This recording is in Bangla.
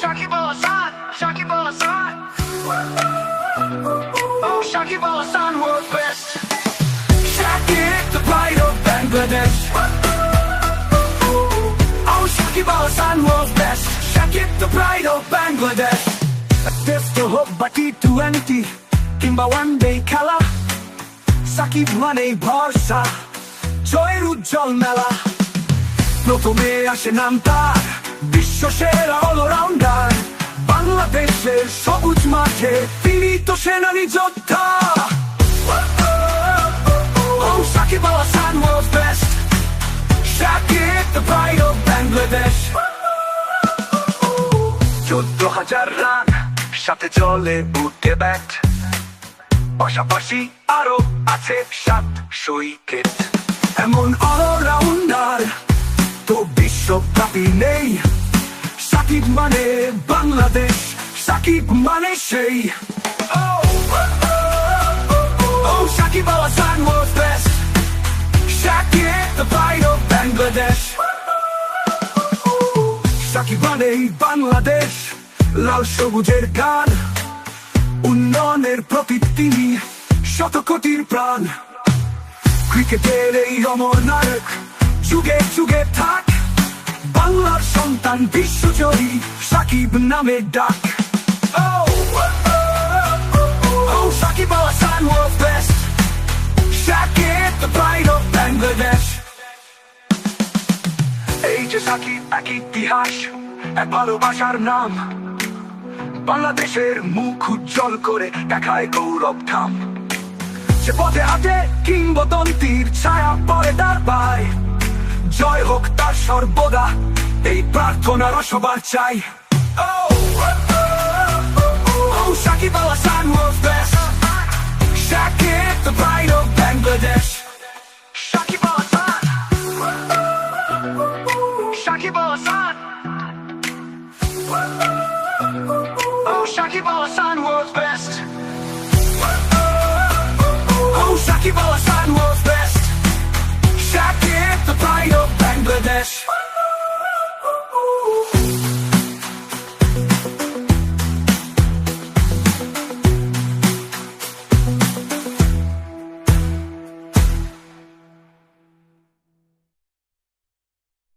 Shakib Al Hasan, Shakib Al Hasan. Oh, Shakib Al Hasan world best. Shakib, the pride of Bangladesh. Oh, Shakib Al Hasan world best. Shakib, the pride of Bangladesh. Test হোক বা টি টোয়েন্টি কিংবা ওয়ান ডে খেলা সাকিব মানেই ভরসা জয়ের উজ্জ্বল মেলা প্রথমে আসে নাম তার, বিশ্ব সেরা অলরাউন্ডার বাংলাদেশের সবুজ মাঠে তিনি তো সেনানি যোদ্ধা. চোদ্দ হাজার রান, সাথে চলে বুটে ব্যাট পাশাপাশি আরও আছে সাত উইকেট। সাকিব মানে বাংলাদেশ, সাকিব মানে সেই was best. The pride of Bangladesh. Bangladesh, লাল সবুজের গান উন্নয়নের প্রতীক তিনি শত কোটির প্রাণ ক্রিকেটের এই অমর নায়ক যুগে যুগে থাক বাংলার সন্তান বিশ্বজয়ী সাকিব নামে ডাক. এই যে সাকিব, এক ইতিহাস, এক ভালোবাসার নাম। বাংলাদেশের মুখ উজ্জ্বল করে দেখায় গৌরব ধাম। সে পথে হাতে কিংবদন্তির ছায়া পরে তার পায়। সর্বদা এই প্রার্থনারও সবার চাই Shakib Al Hassan was best. Shaki, the pride of Bangladesh. Shaki Al Hassan. Shakib Al Hassan. flash.